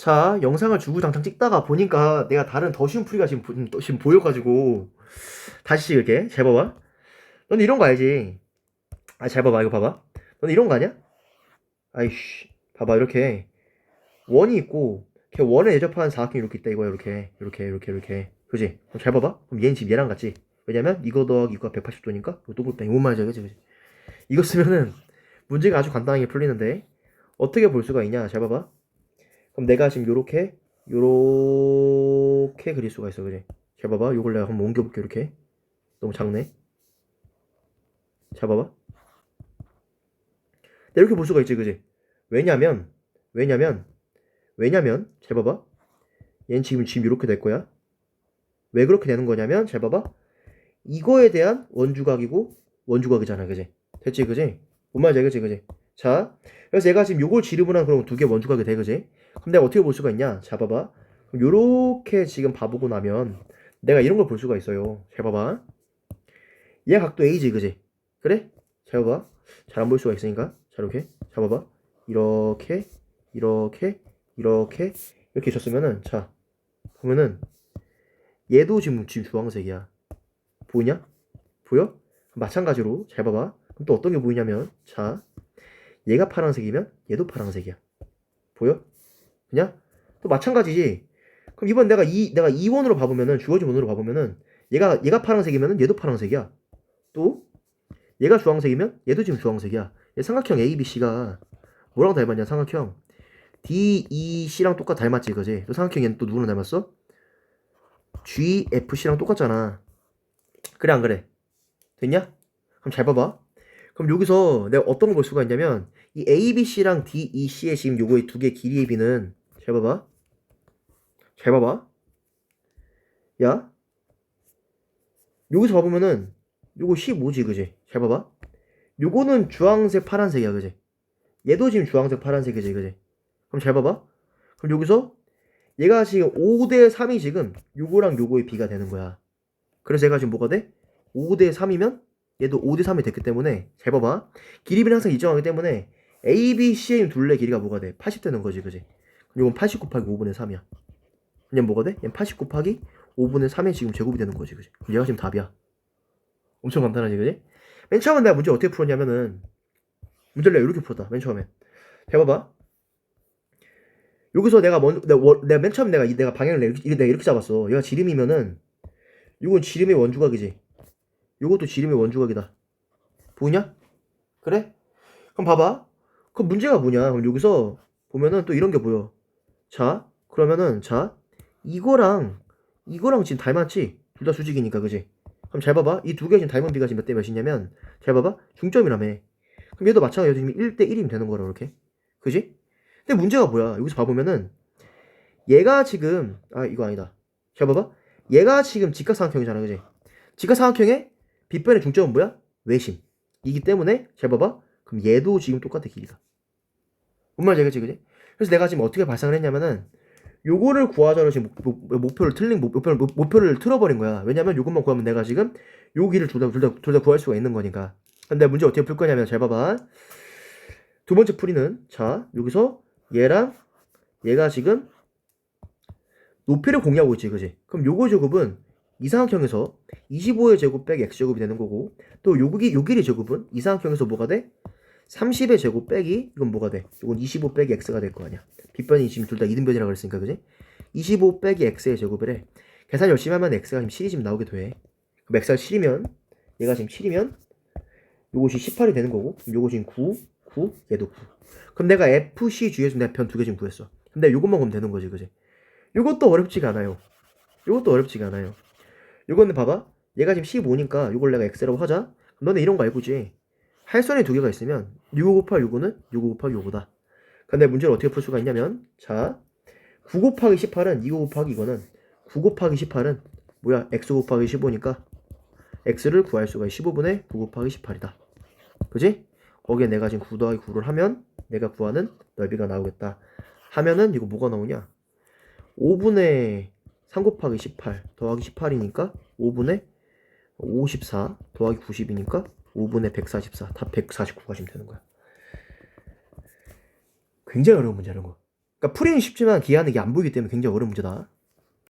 자, 영상을 주구장창 찍다가 보니까 내가 다른 더 쉬운 풀이가 지금, 보- 또 지금 보여가지고 다시 찍을게. 잘 봐봐. 넌 이런 거 알지? 아, 잘 봐봐. 이거 봐봐. 넌 이런 거 아냐? 아이씨. 봐봐. 이렇게 원이 있고 걔 원에 예접하는 사각형이 이렇게 있다 이거야. 이렇게. 이렇게 이렇게 이렇게. 그지? 그럼 잘 봐봐. 그럼 얘는 지금 얘랑 같지? 왜냐면 이거 더하기 이거가 180도니까 이거 빼. 이건 말이야. 그지? 그지? 이거 쓰면은 문제가 아주 간단하게 풀리는데 어떻게 볼 수가 있냐? 잘 봐봐. 그럼 내가 지금 요렇게 요렇게 그릴 수가 있어. 그지? 잘 봐봐. 요걸 내가 한번 옮겨볼게 이렇게. 너무 작네. 잘 봐봐. 네, 이렇게 볼 수가 있지 그지? 왜냐면 왜냐면 왜냐면 잘 봐봐. 얘는 지금 지금 이렇게 될 거야. 왜 그렇게 되는 거냐면 잘 봐봐. 이거에 대한 원주각이고 원주각이잖아 그지? 됐지 그지? 뭔 말인지 알겠지 그지 자 그래서 얘가 지금 요걸 지름을 한 그럼 두 개 원주각이 돼 그지 그럼 내가 어떻게 볼 수가 있냐? 자, 봐봐. 요렇게 지금 봐보고 나면 내가 이런 걸 볼 수가 있어요. 잘 봐봐. 얘 각도 A지, 그지? 그래? 잘 봐봐. 잘 안 볼 수가 있으니까. 자, 이렇게. 자, 봐봐. 이렇게, 이렇게, 이렇게, 이렇게 줬으면은, 자, 보면은, 얘도 지금, 지금 주황색이야. 보이냐? 보여? 마찬가지로, 잘 봐봐. 그럼 또 어떤 게 보이냐면, 자, 얘가 파란색이면 얘도 파란색이야. 보여? 그냥 또 마찬가지지. 그럼 이번 내가 이 내가 2원으로 봐보면은 주어진 원으로 봐보면은 얘가 얘가 파란색이면은 얘도 파란색이야. 또 얘가 주황색이면 얘도 지금 주황색이야. 얘 삼각형 A, B, C가 뭐랑 닮았냐? 삼각형 D, E, C랑 똑같 닮았지, 그지? 또 삼각형 얘는 또 누구랑 닮았어? G, F, C랑 똑같잖아. 그래 안 그래? 됐냐? 그럼 잘 봐봐. 그럼 여기서 내가 어떤 걸 볼 수가 있냐면 이 A, B, C랑 D, E, C의 지금 요거의 두 개 길이의 비는 잘 봐봐. 잘 봐봐. 야. 여기서 봐보면은 요거 15지 그지? 잘 봐봐. 요거는 주황색 파란색이야 그지? 얘도 지금 주황색 파란색이지 그지? 그럼 잘 봐봐. 그럼 여기서 얘가 지금 5대 3이 지금 요거랑 요거의 비가 되는 거야. 그래서 얘가 지금 뭐가 돼? 5대 3이면 얘도 5대 3이 됐기 때문에 잘 봐봐. 길이비는 항상 일정하기 때문에 A, B, C의 둘레 길이가 뭐가 돼? 80 되는 거지, 그지? 그럼 이건 80 곱하기 5분의 3이야. 그냥 뭐가 돼? 얘는 80 곱하기 5분의 3의 지금 제곱이 되는 거지, 그지? 얘가 지금 답이야. 엄청 간단하지, 그지? 맨 처음에 내가 문제 어떻게 풀었냐면은 문제를 내가 이렇게 풀었다. 맨 처음에. 해봐봐. 여기서 내가 먼저 내가, 원- 내가 맨 처음에 내가 이- 내가 방향을 내가 이렇게, 내가 이렇게 잡았어. 얘가 지름이면은 이건 지름의 원주각이지. 요것도 지름의 원주각이다. 보이냐? 그래? 그럼 봐봐. 그럼 문제가 뭐냐? 그럼 여기서 보면은 또 이런 게 보여. 자, 그러면은 자, 이거랑 이거랑 지금 닮았지? 둘 다 수직이니까, 그지? 그럼 잘 봐봐. 이 두 개 지금 닮은 비가 지금 몇 대 몇이냐면 잘 봐봐. 중점이라며. 그럼 얘도 마찬가지로 지금 1대 1이면 되는 거라 이렇게. 그지? 근데 문제가 뭐야? 여기서 봐보면은 얘가 지금 아 이거 아니다. 잘 봐봐. 얘가 지금 직각삼각형이잖아, 그지? 직각삼각형의 빗변의 중점은 뭐야? 외심. 이기 때문에 잘 봐봐. 그럼 얘도 지금 똑같아 길이가. 뭔 말인지 알겠지, 그지? 그래서 내가 지금 어떻게 발상을 했냐면은 요거를 구하자로 지금 목, 목- 목표를 틀린 목- 목표를 목- 목표를 틀어버린 거야. 왜냐면 요것만 구하면 내가 지금 요 길을 둘다 둘 다 둘 다 구할 수가 있는 거니까. 근데 문제 어떻게 풀 거냐면 잘 봐봐. 두 번째 풀이는 자 여기서 얘랑 얘가 지금 높이를 공유하고 있지, 그지? 그럼 요거 제곱은 이상학형에서 25의 제곱 빼기 x 제곱이 되는 거고 또 요기 요 길이 제곱은 이상학형에서 뭐가 돼? 30의 제곱 빼기 이건 뭐가 돼? 이건 25 빼기 x가 될 거 아니야. 빗변이 지금 둘 다 이등변이라고 그랬으니까 그지? 25 빼기 x의 제곱이래. 계산 열심히 하면 x가 지금 7이 지금 나오게 돼. 그럼 x가 7이면 얘가 지금 7이면 요것이 18이 되는 거고 요거 지금 9, 9, 얘도 9. 그럼 내가 FC 주에서 내가 변 두 개 지금 구했어. 근데 요것만 보면 되는 거지, 그지? 요것도 어렵지가 않아요. 요것도 어렵지가 않아요. 요거는 봐봐. 얘가 지금 15니까 요걸 내가 x라고 하자. 너네 이런 거 알고지? 할선이 두 개가 있으면 6 곱하기 요거는 6 곱하기 요거다. 근데 문제를 어떻게 풀 수가 있냐면 자, 9 곱하기 18은 2 곱하기 이거는 9 곱하기 18은 뭐야? x 곱하기 15니까 x를 구할 수가 있어. 15분의 9 곱하기 18이다. 그지? 거기에 내가 지금 9 더하기 9를 하면 내가 구하는 넓이가 나오겠다. 하면은 이거 뭐가 나오냐? 5분의 3 곱하기 18 더하기 18이니까 5분의 54 더하기 90이니까 5분의 144 다 149가 지금 되는 거야. 굉장히 어려운 문제 이런 거. 그러니까 풀이는 쉽지만 기하는 이게 안 보이기 때문에 굉장히 어려운 문제다.